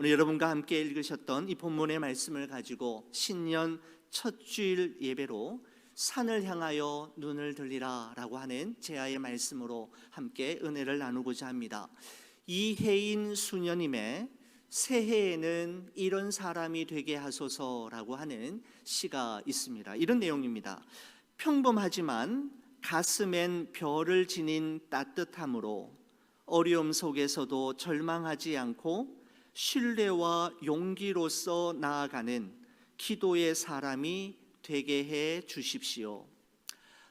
오늘 여러분과 함께 읽으셨던 이 본문의 말씀을 가지고 신년 첫 주일 예배로 산을 향하여 눈을 들리라라고 하는 제아의 말씀으로 함께 은혜를 나누고자 합니다. 이해인 수녀님의 새해에는 이런 사람이 되게 하소서라고 하는 시가 있습니다. 이런 내용입니다. 평범하지만 가슴엔 별을 지닌 따뜻함으로 어려움 속에서도 절망하지 않고 신뢰와 용기로서 나아가는 기도의 사람이 되게 해 주십시오.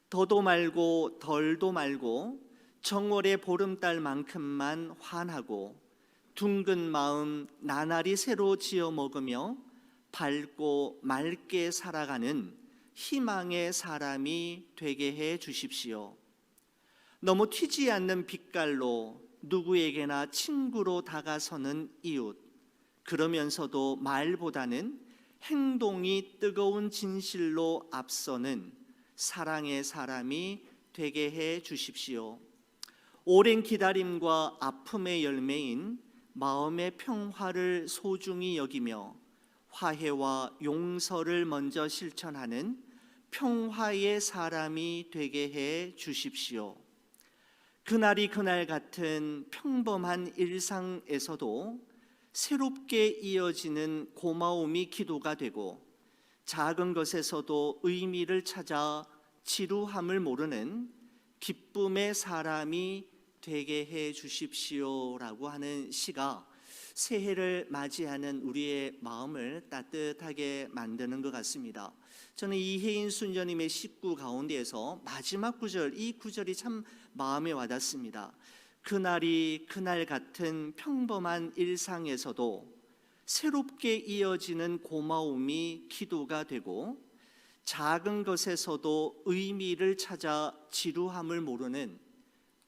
더도 말고 덜도 말고 정월의 보름달만큼만 환하고 둥근 마음 나날이 새로 지어 먹으며 밝고 맑게 살아가는 희망의 사람이 되게 해 주십시오. 너무 튀지 않는 빛깔로 누구에게나 친구로 다가서는 이웃. 그러면서도 말보다는 행동이 뜨거운 진실로 앞서는 사랑의 사람이 되게 해 주십시오. 오랜 기다림과 아픔의 열매인 마음의 평화를 소중히 여기며 화해와 용서를 먼저 실천하는 평화의 사람이 되게 해 주십시오. 그날이 그날 같은 평범한 일상에서도 새롭게 이어지는 고마움이 기도가 되고 작은 것에서도 의미를 찾아 지루함을 모르는 기쁨의 사람이 되게 해 주십시오라고 하는 시가 새해를 맞이하는 우리의 마음을 따뜻하게 만드는 것 같습니다. 저는 이혜인 순녀님의 식구 가운데에서 마지막 구절 이 구절이 참 마음에 와닿습니다. 그날이 그날 같은 평범한 일상에서도 새롭게 이어지는 고마움이 기도가 되고 작은 것에서도 의미를 찾아 지루함을 모르는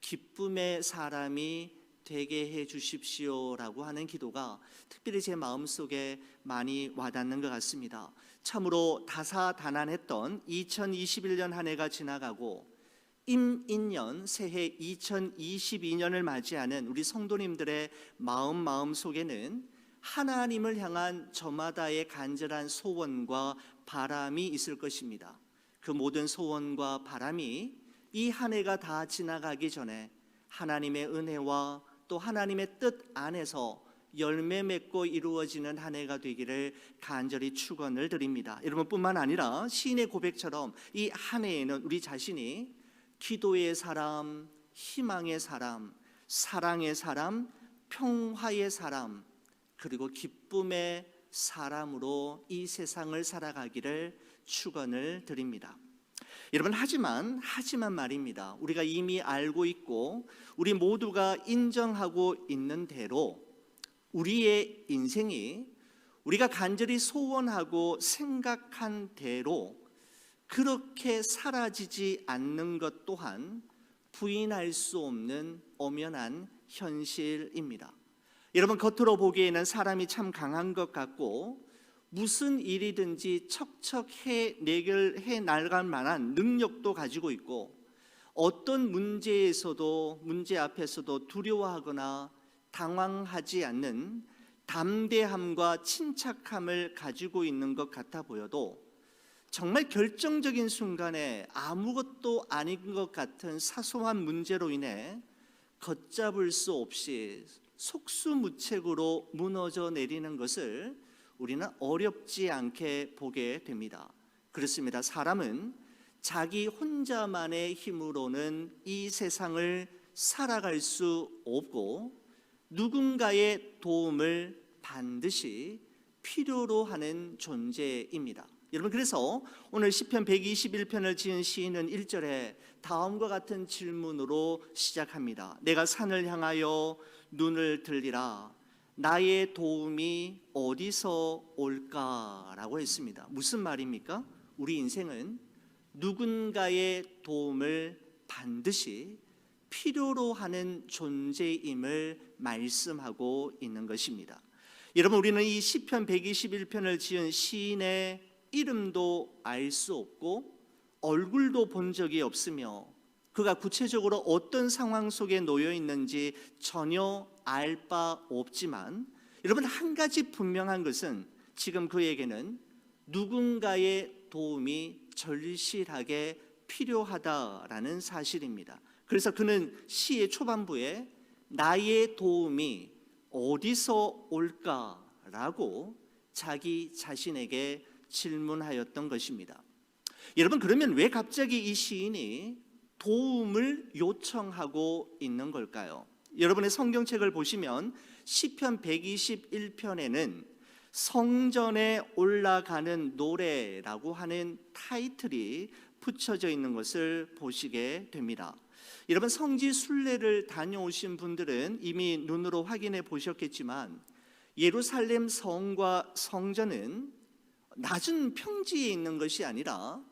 기쁨의 사람이 되게 해 주십시오라고 하는 기도가 특별히 제 마음속에 많이 와닿는 것 같습니다. 참으로 다사다난했던 2021년 한 해가 지나가고 임인년 새해 2022년을 맞이하는 우리 성도님들의 마음 마음 속에는 하나님을 향한 저마다의 간절한 소원과 바람이 있을 것입니다. 그 모든 소원과 바람이 이 한 해가 다 지나가기 전에 하나님의 은혜와 또 하나님의 뜻 안에서 열매 맺고 이루어지는 한 해가 되기를 간절히 축원을 드립니다. 여러분뿐만 아니라 시인의 고백처럼 이 한 해에는 우리 자신이 기도의 사람, 희망의 사람, 사랑의 사람, 평화의 사람, 그리고 기쁨의 사람으로 이 세상을 살아가기를 축원을 드립니다. 여러분 하지만 하지만 말입니다. 우리가 이미 알고 있고 우리 모두가 인정하고 있는 대로 우리의 인생이 우리가 간절히 소원하고 생각한 대로 그렇게 사라지지 않는 것 또한 부인할 수 없는 엄연한 현실입니다. 여러분 겉으로 보기에는 사람이 참 강한 것 같고 무슨 일이든지 척척해 내결해 나갈 만한 능력도 가지고 있고 어떤 문제에서도 문제 앞에서도 두려워하거나 당황하지 않는 담대함과 침착함을 가지고 있는 것 같아 보여도 정말 결정적인 순간에 아무것도 아닌 것 같은 사소한 문제로 인해 걷잡을 수 없이 속수무책으로 무너져 내리는 것을 우리는 어렵지 않게 보게 됩니다. 그렇습니다. 사람은 자기 혼자만의 힘으로는 이 세상을 살아갈 수 없고 누군가의 도움을 반드시 필요로 하는 존재입니다. 여러분 그래서 오늘 시편 121편을 지은 시인은 1절에 다음과 같은 질문으로 시작합니다. 내가 산을 향하여 눈을 들리라 나의 도움이 어디서 올까라고 했습니다. 무슨 말입니까? 우리 인생은 누군가의 도움을 반드시 필요로 하는 존재임을 말씀하고 있는 것입니다. 여러분 우리는 이 시편 121편을 지은 시인의 이름도 알 수 없고 얼굴도 본 적이 없으며 그가 구체적으로 어떤 상황 속에 놓여 있는지 전혀 알 바 없지만 여러분 한 가지 분명한 것은 지금 그에게는 누군가의 도움이 절실하게 필요하다라는 사실입니다. 그래서 그는 시의 초반부에 나의 도움이 어디서 올까라고 자기 자신에게 질문하였던 것입니다. 여러분 그러면 왜 갑자기 이 시인이 도움을 요청하고 있는 걸까요? 여러분의 성경책을 보시면 시편 121편에는 성전에 올라가는 노래라고 하는 타이틀이 붙여져 있는 것을 보시게 됩니다. 여러분 성지 순례를 다녀오신 분들은 이미 눈으로 확인해 보셨겠지만 예루살렘 성과 성전은 낮은 평지에 있는 것이 아니라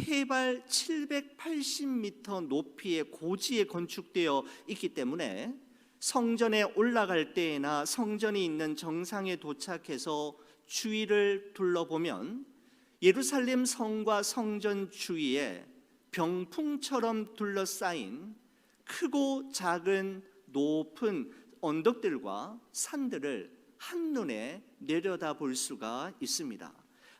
해발 780m 높이의 고지에 건축되어 있기 때문에 성전에 올라갈 때나 성전이 있는 정상에 도착해서 주위를 둘러보면 예루살렘 성과 성전 주위에 병풍처럼 둘러싸인 크고 작은 높은 언덕들과 산들을 한눈에 내려다 볼 수가 있습니다.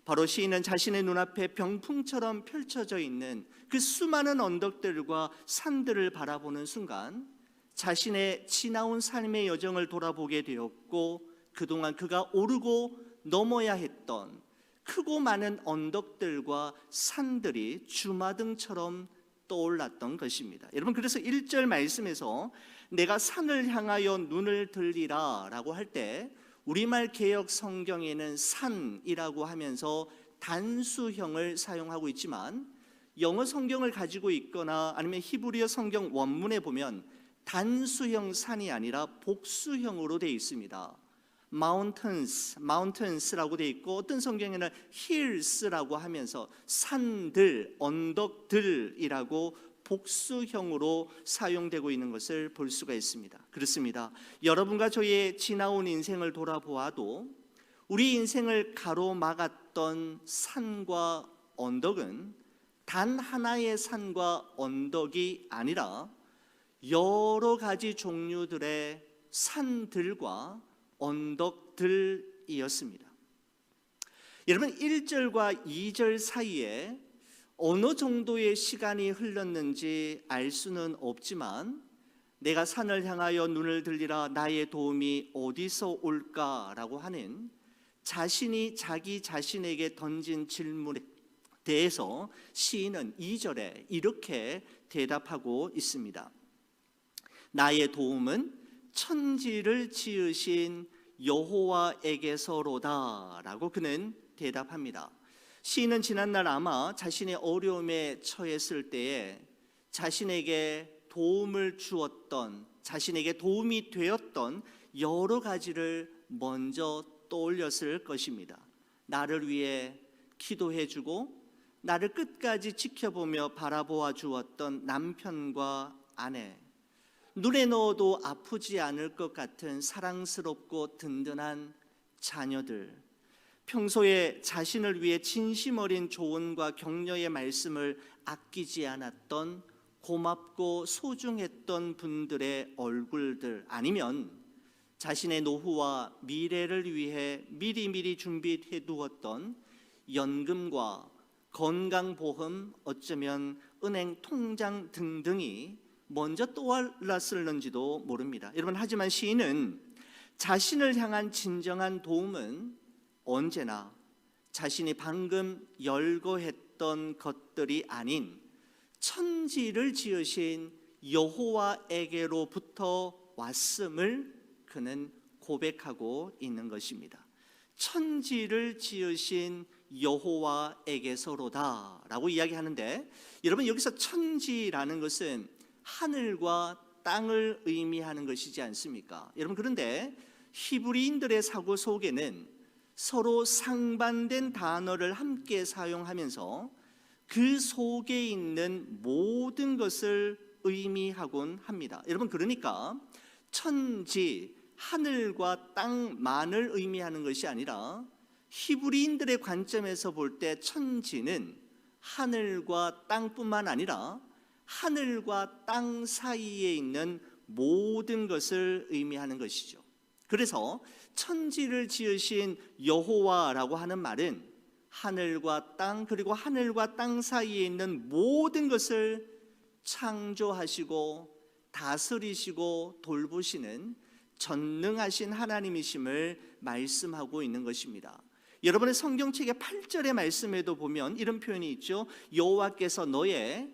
바로 시인은 자신의 눈앞에 병풍처럼 펼쳐져 있는 그 수많은 언덕들과 산들을 바라보는 순간 자신의 지나온 삶의 여정을 돌아보게 되었고 그동안 그가 오르고 넘어야 했던 크고 많은 언덕들과 산들이 주마등처럼 떠올랐던 것입니다. 여러분 그래서 1절 말씀에서 내가 산을 향하여 눈을 들리라라고 할 때 우리말 개혁 성경에는 산이라고 하면서 단수형을 사용하고 있지만 영어 성경을 가지고 있거나 아니면 히브리어 성경 원문에 보면 단수형 산이 아니라 복수형으로 되어 있습니다. Mountains, mountains라고 되어 있고 어떤 성경에는 hills라고 하면서 산들, 언덕들이라고 복수형으로 사용되고 있는 것을 볼 수가 있습니다. 그렇습니다. 여러분과 저의 지나온 인생을 돌아보아도 우리 인생을 가로막았던 산과 언덕은 단 하나의 산과 언덕이 아니라 여러 가지 종류들의 산들과 언덕들이었습니다. 여러분 1절과 2절 사이에 어느 정도의 시간이 흘렀는지 알 수는 없지만 내가 산을 향하여 눈을 들리라 나의 도움이 어디서 올까라고 하는 자신이 자기 자신에게 던진 질문에 대해서 시인은 2절에 이렇게 대답하고 있습니다. 나의 도움은 천지를 지으신 여호와에게서로다라고 그는 대답합니다. 시인은 지난날 아마 자신의 어려움에 처했을 때에 자신에게 도움을 주었던 자신에게 도움이 되었던 여러 가지를 먼저 떠올렸을 것입니다. 나를 위해 기도해 주고 나를 끝까지 지켜보며 바라보아 주었던 남편과 아내 눈에 넣어도 아프지 않을 것 같은 사랑스럽고 든든한 자녀들, 평소에 자신을 위해 진심 어린 조언과 격려의 말씀을 아끼지 않았던 고맙고 소중했던 분들의 얼굴들. 아니면 자신의 노후와 미래를 위해 미리미리 준비해 두었던 연금과 건강보험, 어쩌면 은행 통장 등등이 먼저 떠올랐을는지도 모릅니다. 여러분 하지만 시인은 자신을 향한 진정한 도움은 언제나 자신이 방금 열거했던 것들이 아닌 천지를 지으신 여호와에게로부터 왔음을 그는 고백하고 있는 것입니다. 천지를 지으신 여호와에게서로다라고 이야기하는데 여러분 여기서 천지라는 것은 하늘과 땅을 의미하는 것이지 않습니까? 여러분 그런데 히브리인들의 사고 속에는 서로 상반된 단어를 함께 사용하면서 그 속에 있는 모든 것을 의미하곤 합니다. 여러분 그러니까 천지 하늘과 땅만을 의미하는 것이 아니라 히브리인들의 관점에서 볼 때 천지는 하늘과 땅뿐만 아니라 하늘과 땅 사이에 있는 모든 것을 의미하는 것이죠. 그래서 천지를 지으신 여호와라고 하는 말은 하늘과 땅 그리고 하늘과 땅 사이에 있는 모든 것을 창조하시고 다스리시고 돌보시는 전능하신 하나님이심을 말씀하고 있는 것입니다. 여러분의 성경책의 8절의 말씀에도 보면 이런 표현이 있죠. 여호와께서 너의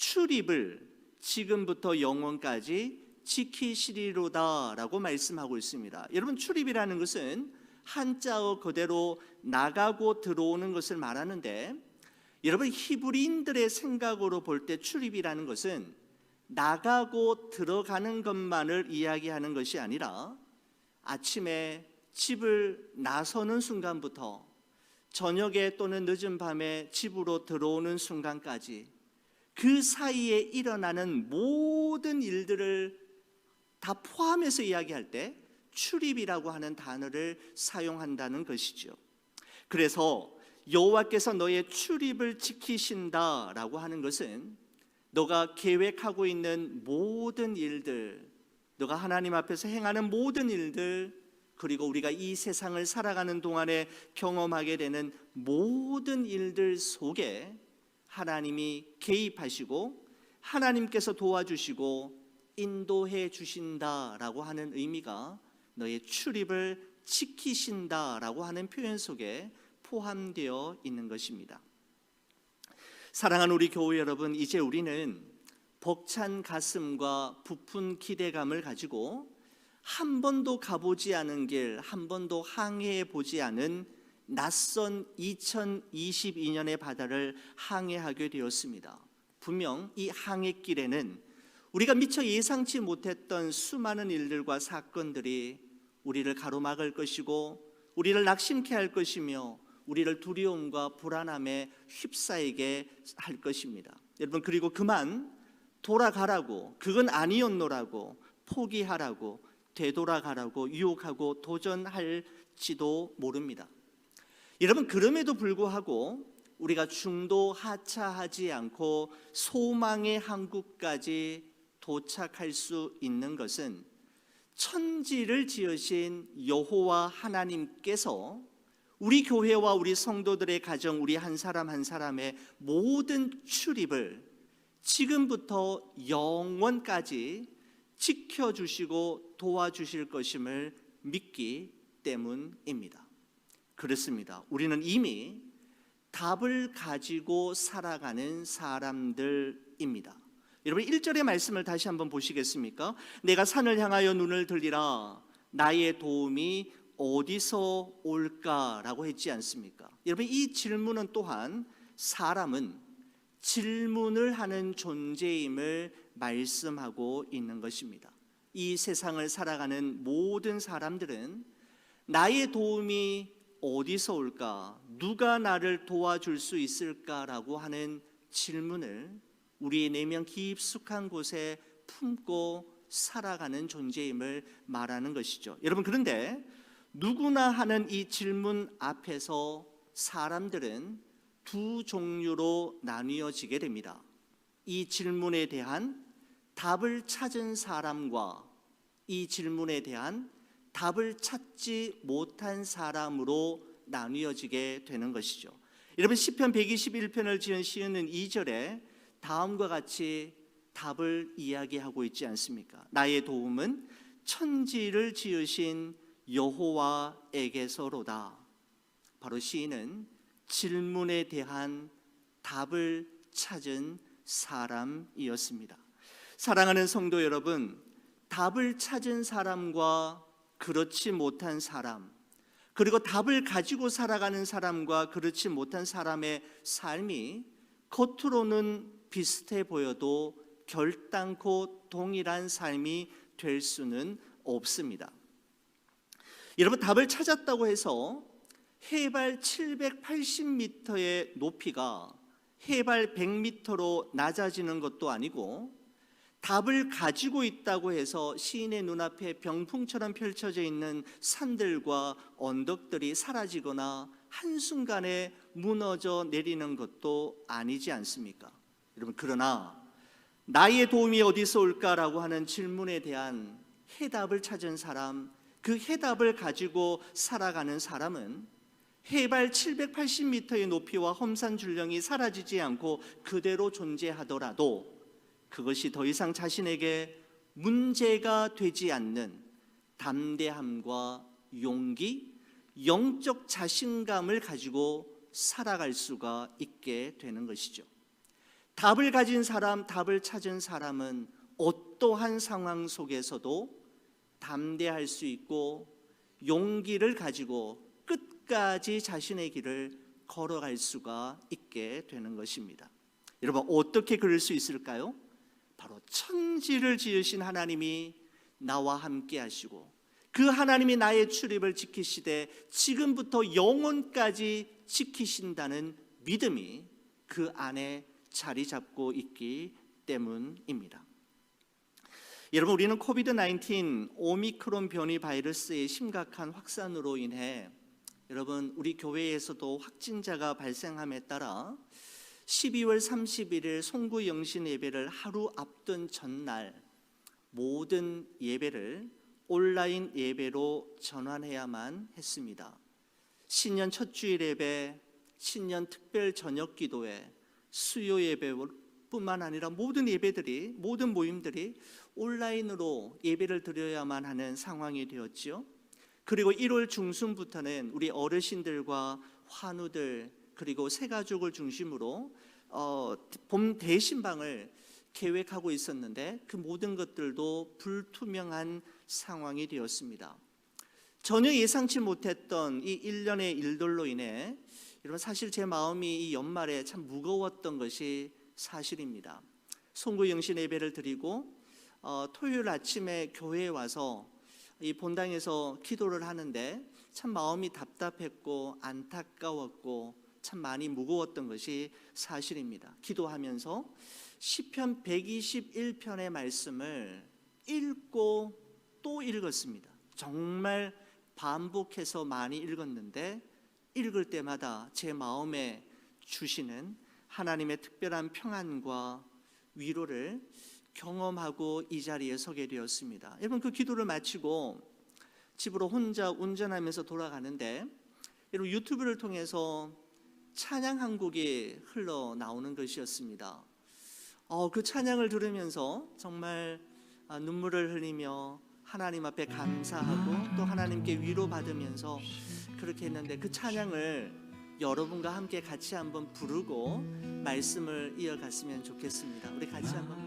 출입을 지금부터 영원까지 지키시리로다라고 말씀하고 있습니다. 여러분 출입이라는 것은 한자어 그대로 나가고 들어오는 것을 말하는데 여러분 히브리인들의 생각으로 볼 때 출입이라는 것은 나가고 들어가는 것만을 이야기하는 것이 아니라 아침에 집을 나서는 순간부터 저녁에 또는 늦은 밤에 집으로 들어오는 순간까지 그 사이에 일어나는 모든 일들을 다 포함해서 이야기할 때 출입이라고 하는 단어를 사용한다는 것이죠. 그래서 여호와께서 너의 출입을 지키신다라고 하는 것은 너가 계획하고 있는 모든 일들, 너가 하나님 앞에서 행하는 모든 일들, 그리고 우리가 이 세상을 살아가는 동안에 경험하게 되는 모든 일들 속에 하나님이 개입하시고 하나님께서 도와주시고 인도해 주신다라고 하는 의미가 너의 출입을 지키신다라고 하는 표현 속에 포함되어 있는 것입니다. 사랑하는 우리 교회 여러분, 이제 우리는 벅찬 가슴과 부푼 기대감을 가지고 한 번도 가보지 않은 길, 한 번도 항해해 보지 않은 낯선 2022년의 바다를 항해하게 되었습니다. 분명 이 항해길에는 우리가 미처 예상치 못했던 수많은 일들과 사건들이 우리를 가로막을 것이고 우리를 낙심케 할 것이며 우리를 두려움과 불안함에 휩싸이게 할 것입니다. 여러분 그리고 그만 돌아가라고 그건 아니었노라고 포기하라고 되돌아가라고 유혹하고 도전할지도 모릅니다. 여러분 그럼에도 불구하고 우리가 중도 하차하지 않고 소망의 항구까지 도착할 수 있는 것은 천지를 지으신 여호와 하나님께서 우리 교회와 우리 성도들의 가정 우리 한 사람 한 사람의 모든 출입을 지금부터 영원까지 지켜주시고 도와주실 것임을 믿기 때문입니다. 그렇습니다. 우리는 이미 답을 가지고 살아가는 사람들입니다. 여러분 1절의 말씀을 다시 한번 보시겠습니까? 내가 산을 향하여 눈을 들리라 나의 도움이 어디서 올까라고 했지 않습니까? 여러분 이 질문은 또한 사람은 질문을 하는 존재임을 말씀하고 있는 것입니다. 이 세상을 살아가는 모든 사람들은 나의 도움이 어디서 올까? 누가 나를 도와줄 수 있을까라고 하는 질문을 우리의 내면 깊숙한 곳에 품고 살아가는 존재임을 말하는 것이죠. 여러분 그런데 누구나 하는 이 질문 앞에서 사람들은 두 종류로 나뉘어지게 됩니다. 이 질문에 대한 답을 찾은 사람과 이 질문에 대한 답을 찾지 못한 사람으로 나뉘어지게 되는 것이죠. 여러분 시편 121편을 지은 시인은 2절에 다음과 같이 답을 이야기하고 있지 않습니까? 나의 도움은 천지를 지으신 여호와에게서로다. 바로 시인은 질문에 대한 답을 찾은 사람이었습니다. 사랑하는 성도 여러분, 답을 찾은 사람과 그렇지 못한 사람, 그리고 답을 가지고 살아가는 사람과 그렇지 못한 사람의 삶이 겉으로는 비슷해 보여도 결단코 동일한 삶이 될 수는 없습니다. 여러분 답을 찾았다고 해서 해발 780m의 높이가 해발 100m로 낮아지는 것도 아니고 답을 가지고 있다고 해서 시인의 눈앞에 병풍처럼 펼쳐져 있는 산들과 언덕들이 사라지거나 한순간에 무너져 내리는 것도 아니지 않습니까? 여러분 그러나 나의 도움이 어디서 올까라고 하는 질문에 대한 해답을 찾은 사람 그 해답을 가지고 살아가는 사람은 해발 780m의 높이와 험산 줄령이 사라지지 않고 그대로 존재하더라도 그것이 더 이상 자신에게 문제가 되지 않는 담대함과 용기, 영적 자신감을 가지고 살아갈 수가 있게 되는 것이죠. 답을 가진 사람, 답을 찾은 사람은 어떠한 상황 속에서도 담대할 수 있고 용기를 가지고 끝까지 자신의 길을 걸어갈 수가 있게 되는 것입니다. 여러분 어떻게 그럴 수 있을까요? 바로 천지를 지으신 하나님이 나와 함께 하시고 그 하나님이 나의 출입을 지키시되 지금부터 영원까지 지키신다는 믿음이 그 안에 자리 잡고 있기 때문입니다. 여러분 우리는 코비드 19 오미크론 변이 바이러스의 심각한 확산으로 인해 여러분 우리 교회에서도 확진자가 발생함에 따라 12월 31일 송구 영신 예배를 하루 앞둔 전날 모든 예배를 온라인 예배로 전환해야만 했습니다. 신년 첫 주일 예배, 신년 특별 저녁 기도회, 수요 예배뿐만 아니라 모든 예배들이 모든 모임들이 온라인으로 예배를 드려야만 하는 상황이 되었지요. 그리고 1월 중순부터는 우리 어르신들과 환우들 그리고 새 가족을 중심으로 어, 봄 대신방을 계획하고 있었는데 그 모든 것들도 불투명한 상황이 되었습니다. 전혀 예상치 못했던 이 일련의 일들로 인해 여러분 사실 제 마음이 이 연말에 참 무거웠던 것이 사실입니다. 송구 영신 예배를 드리고 어, 토요일 아침에 교회에 와서 이 본당에서 기도를 하는데 참 마음이 답답했고 안타까웠고 참 많이 무거웠던 것이 사실입니다. 기도하면서 시편 121편의 말씀을 읽고 또 읽었습니다. 정말 반복해서 많이 읽었는데 읽을 때마다 제 마음에 주시는 하나님의 특별한 평안과 위로를 경험하고 이 자리에 서게 되었습니다. 여러분 그 기도를 마치고 집으로 혼자 운전하면서 돌아가는데 여러분 유튜브를 통해서 찬양 한 곡이 흘러 나오는 것이었습니다. 어, 그 찬양을 들으면서 정말 아, 눈물을 흘리며 하나님 앞에 감사하고 또 하나님께 위로받으면서 그렇게 했는데 그 찬양을 여러분과 함께 같이 한번 부르고 말씀을 이어갔으면 좋겠습니다. 우리 같이 한번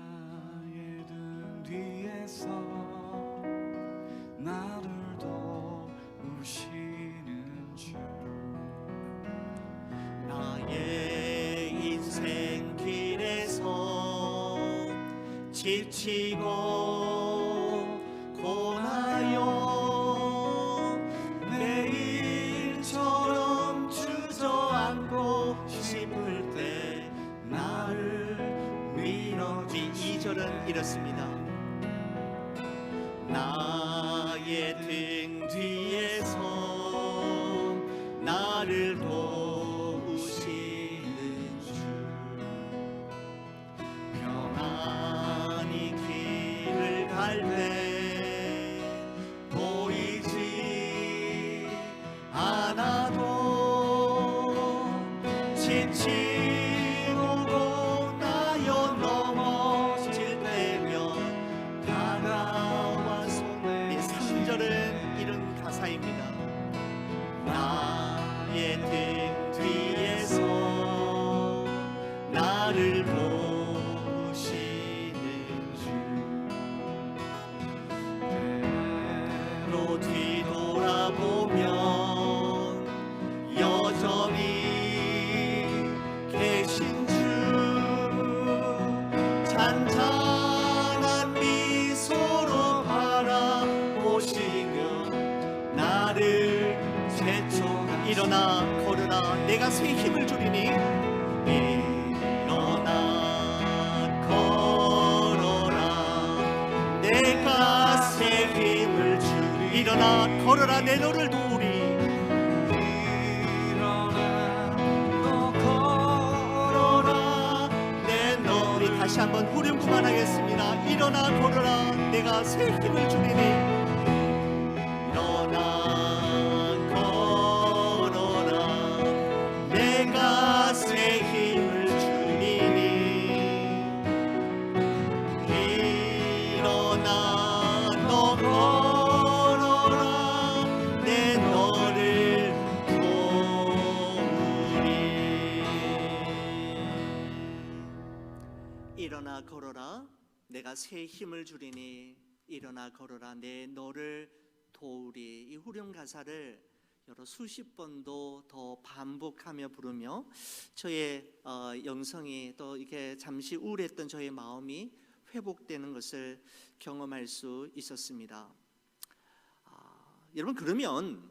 나를 도우시 지치고 고나요 매일처럼 주저앉고 싶을 때 나를 밀어주 2절은 이렇습니다 일어나 걸으라. 내가 새 힘을 주리니. 일어나 걸어라. 내가 새 힘을 주리. 일어나 걸어라. 내 너를 도우리. 일어나 너 걸어라. 내 너리 다시 한번 후렴 그만하겠습니다. 일어나 걸어라. 내가 새 힘을 주리니 내가 새 힘을 주리니 일어나 걸어라 내 너를 도우리 이 후렴 가사를 여러 수십 번도 더 반복하며 부르며 저의 어, 영성이 또 이렇게 잠시 우울했던 저의 마음이 회복되는 것을 경험할 수 있었습니다. 아, 여러분 그러면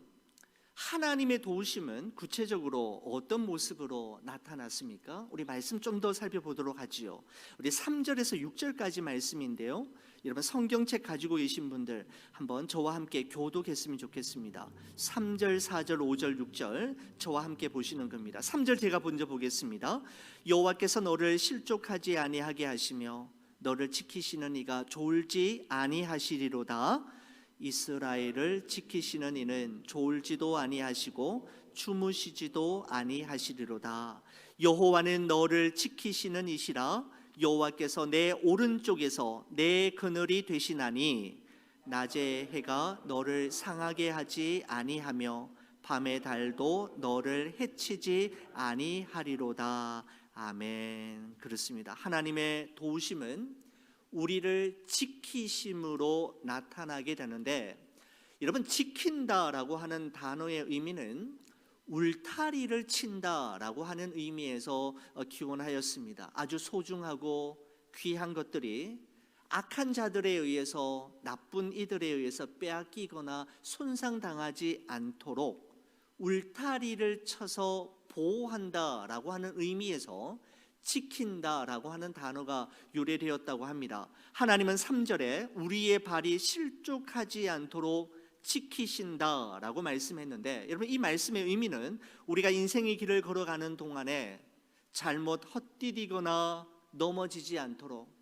하나님의 도우심은 구체적으로 어떤 모습으로 나타났습니까? 우리 말씀 좀 더 살펴보도록 하지요. 우리 3절에서 6절까지 말씀인데요. 여러분 성경책 가지고 계신 분들 한번 저와 함께 교독했으면 좋겠습니다. 3절, 4절, 5절, 6절 저와 함께 보시는 겁니다. 3절 제가 먼저 보겠습니다. 여호와께서 너를 실족하지 아니하게 하시며 너를 지키시는 이가 졸지 아니하시리로다. 이스라엘을 지키시는 이는 졸지도 아니하시고 주무시지도 아니하시리로다. 여호와는 너를 지키시는 이시라 여호와께서 내 오른쪽에서 내 그늘이 되시나니 낮에 해가 너를 상하게 하지 아니하며 밤의 달도 너를 해치지 아니하리로다. 아멘. 그렇습니다. 하나님의 도우심은 우리를 지키심으로 나타나게 되는데 여러분 지킨다라고 하는 단어의 의미는 울타리를 친다라고 하는 의미에서 어, 기원하였습니다. 아주 소중하고 귀한 것들이 악한 자들에 의해서 나쁜 이들에 의해서 빼앗기거나 손상당하지 않도록 울타리를 쳐서 보호한다라고 하는 의미에서 지킨다라고 하는 단어가 유래되었다고 합니다. 하나님은 3절에 우리의 발이 실족하지 않도록 지키신다라고 말씀했는데 여러분 이 말씀의 의미는 우리가 인생의 길을 걸어가는 동안에 잘못 헛디디거나 넘어지지 않도록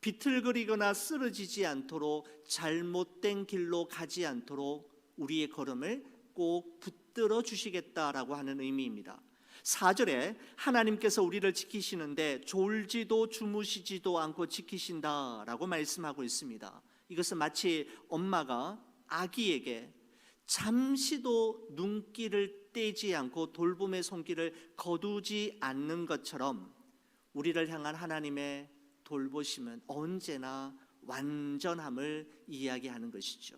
비틀거리거나 쓰러지지 않도록 잘못된 길로 가지 않도록 우리의 걸음을 꼭 붙들어 주시겠다라고 하는 의미입니다. 4절에 하나님께서 우리를 지키시는데 졸지도 주무시지도 않고 지키신다라고 말씀하고 있습니다. 이것은 마치 엄마가 아기에게 잠시도 눈길을 떼지 않고 돌봄의 손길을 거두지 않는 것처럼 우리를 향한 하나님의 돌보심은 언제나 완전함을 이야기하는 것이죠.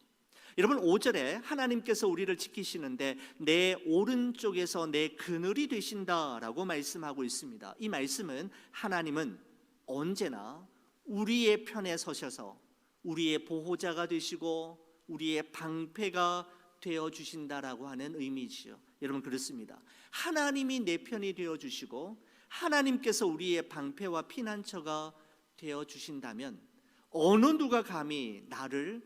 여러분 5절에 하나님께서 우리를 지키시는데 내 오른쪽에서 내 그늘이 되신다라고 말씀하고 있습니다. 이 말씀은 하나님은 언제나 우리의 편에 서셔서 우리의 보호자가 되시고 우리의 방패가 되어 주신다라고 하는 의미지요. 여러분 그렇습니다. 하나님이 내 편이 되어 주시고 하나님께서 우리의 방패와 피난처가 되어 주신다면 어느 누가 감히 나를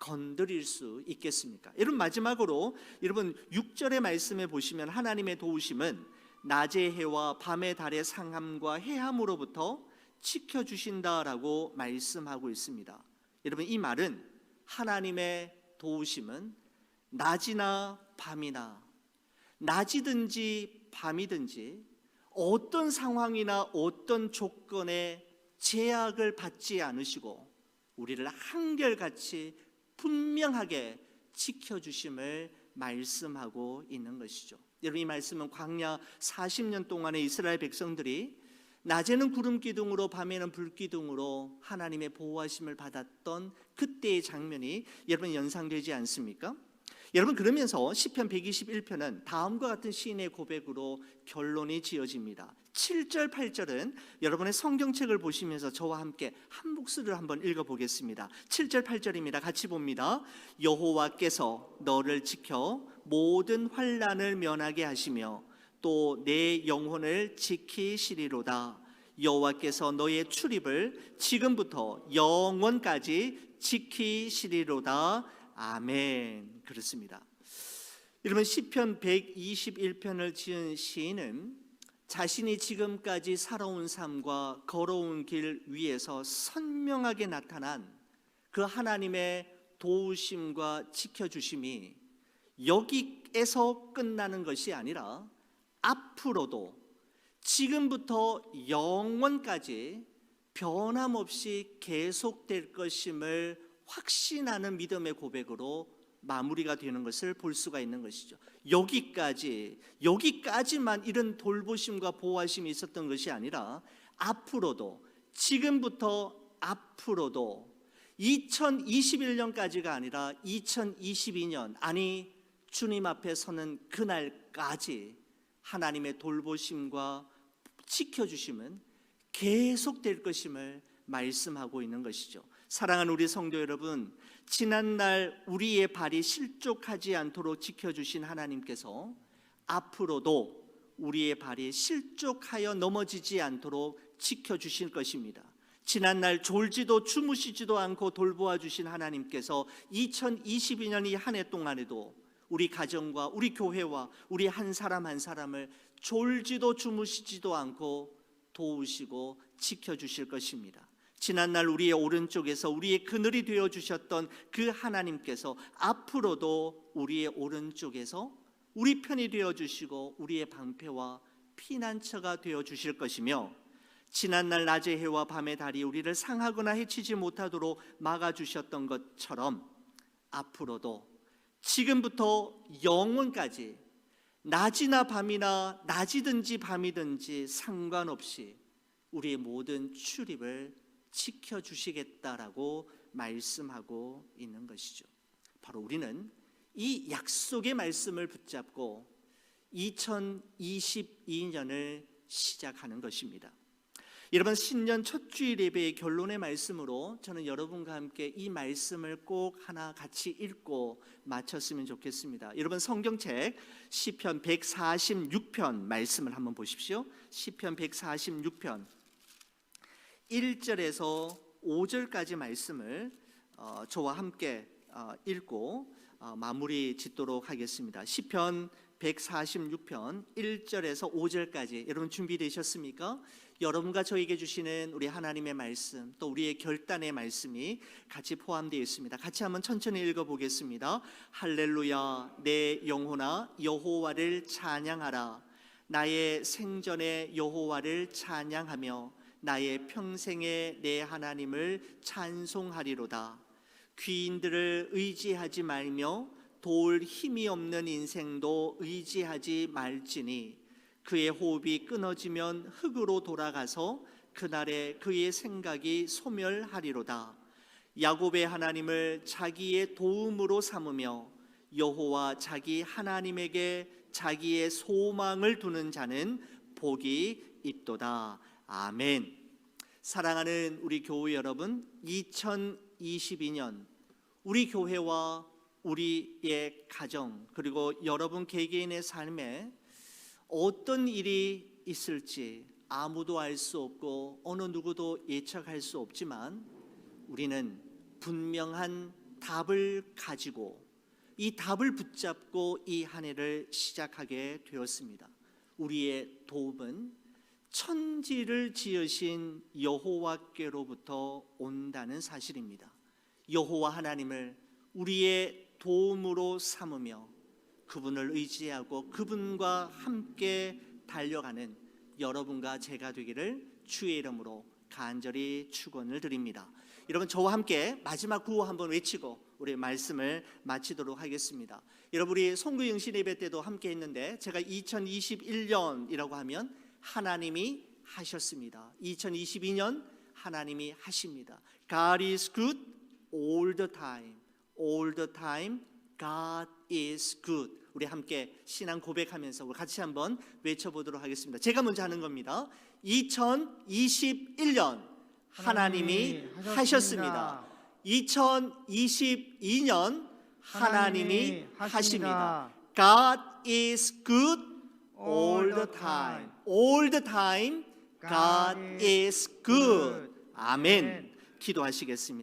건드릴 수 있겠습니까? 여러분 마지막으로 여러분 6절의 말씀에 보시면 하나님의 도우심은 낮의 해와 밤의 달의 상함과 해함으로부터 지켜 주신다라고 말씀하고 있습니다. 여러분 이 말은 하나님의 도우심은 낮이나 밤이나 낮이든지 밤이든지 어떤 상황이나 어떤 조건에 제약을 받지 않으시고 우리를 한결같이 분명하게 지켜주심을 말씀하고 있는 것이죠. 여러분 이 말씀은 광야 40년 동안의 이스라엘 백성들이 낮에는 구름 기둥으로 밤에는 불 기둥으로 하나님의 보호하심을 받았던 그때의 장면이 여러분 연상되지 않습니까? 여러분 그러면서 시편 121편은 다음과 같은 시인의 고백으로 결론이 지어집니다. 7절 8절은 여러분의 성경책을 보시면서 저와 함께 한 목소리를 한번 읽어 보겠습니다. 7절 8절입니다. 같이 봅니다. 여호와께서 너를 지켜 모든 환란을 면하게 하시며 또 내 영혼을 지키시리로다. 여호와께서 너의 출입을 지금부터 영원까지 지키시리로다. 아멘. 그렇습니다. 여러분 시편 121편을 지은 시인은 자신이 지금까지 살아온 삶과 걸어온 길 위에서 선명하게 나타난 그 하나님의 도우심과 지켜주심이 여기에서 끝나는 것이 아니라 앞으로도 지금부터 영원까지 변함없이 계속될 것임을 확신하는 믿음의 고백으로 마무리가 되는 것을 볼 수가 있는 것이죠. 여기까지 여기까지만 이런 돌보심과 보호하심이 있었던 것이 아니라 앞으로도 지금부터 앞으로도 2021년까지가 아니라 2022년 아니 주님 앞에 서는 그날까지 하나님의 돌보심과 지켜주심은 계속될 것임을 말씀하고 있는 것이죠. 사랑하는 우리 성도 여러분, 지난날 우리의 발이 실족하지 않도록 지켜주신 하나님께서 앞으로도 우리의 발이 실족하여 넘어지지 않도록 지켜주실 것입니다. 지난날 졸지도 주무시지도 않고 돌보아 주신 하나님께서 2022년 이 한 해 동안에도 우리 가정과 우리 교회와 우리 한 사람 한 사람을 졸지도 주무시지도 않고 도우시고 지켜주실 것입니다. 지난날 우리의 오른쪽에서 우리의 그늘이 되어 주셨던 그 하나님께서 앞으로도 우리의 오른쪽에서 우리 편이 되어 주시고 우리의 방패와 피난처가 되어 주실 것이며 지난날 낮의 해와 밤의 달이 우리를 상하거나 해치지 못하도록 막아 주셨던 것처럼 앞으로도 지금부터 영원까지 낮이나 밤이나 낮이든지 밤이든지 상관없이 우리의 모든 출입을 지켜 주시겠다라고 말씀하고 있는 것이죠. 바로 우리는 이 약속의 말씀을 붙잡고 2022년을 시작하는 것입니다. 여러분 신년 첫 주일 예배의 결론의 말씀으로 저는 여러분과 함께 이 말씀을 꼭 하나 같이 읽고 마쳤으면 좋겠습니다. 여러분 성경책 시편 146편 말씀을 한번 보십시오. 시편 146편 1절에서 5절까지 말씀을 어, 저와 함께 어, 읽고 어, 마무리 짓도록 하겠습니다. 시편 146편 1절에서 5절까지 여러분 준비되셨습니까? 여러분과 저에게 주시는 우리 하나님의 말씀 또 우리의 결단의 말씀이 같이 포함되어 있습니다. 같이 한번 천천히 읽어 보겠습니다. 할렐루야 내 영혼아 여호와를 찬양하라 나의 생전에 여호와를 찬양하며 나의 평생에 내 하나님을 찬송하리로다. 귀인들을 의지하지 말며 도울 힘이 없는 인생도 의지하지 말지니 그의 호흡이 끊어지면 흙으로 돌아가서 그날에 그의 생각이 소멸하리로다. 야곱의 하나님을 자기의 도움으로 삼으며 여호와 자기 하나님에게 자기의 소망을 두는 자는 복이 있도다. 아멘. 사랑하는 우리 교회 여러분, 2022년 우리 교회와 우리의 가정 그리고 여러분 개개인의 삶에 어떤 일이 있을지 아무도 알 수 없고 어느 누구도 예측할 수 없지만 우리는 분명한 답을 가지고 이 답을 붙잡고 이 한 해를 시작하게 되었습니다. 우리의 도움은 천지를 지으신 여호와께로부터 온다는 사실입니다. 여호와 하나님을 우리의 도움으로 삼으며 그분을 의지하고 그분과 함께 달려가는 여러분과 제가 되기를 주의 이름으로 간절히 축원을 드립니다. 여러분 저와 함께 마지막 구호 한번 외치고 우리 말씀을 마치도록 하겠습니다. 여러분 우리 송구 영신 예배 때도 함께 했는데 제가 2021년이라고 하면 하나님이 하셨습니다. 2022년 하나님이 하십니다. God is good all the time. All the time God is good. 우리 함께 신앙 고백하면서 우리 같이 한번 외쳐보도록 하겠습니다. 제가 먼저 하는 겁니다. 2021년 하나님이 하셨습니다. 2022년 하나님이 하십니다. God is good all the time. All the time God is good. 아멘. 기도하시겠습니다.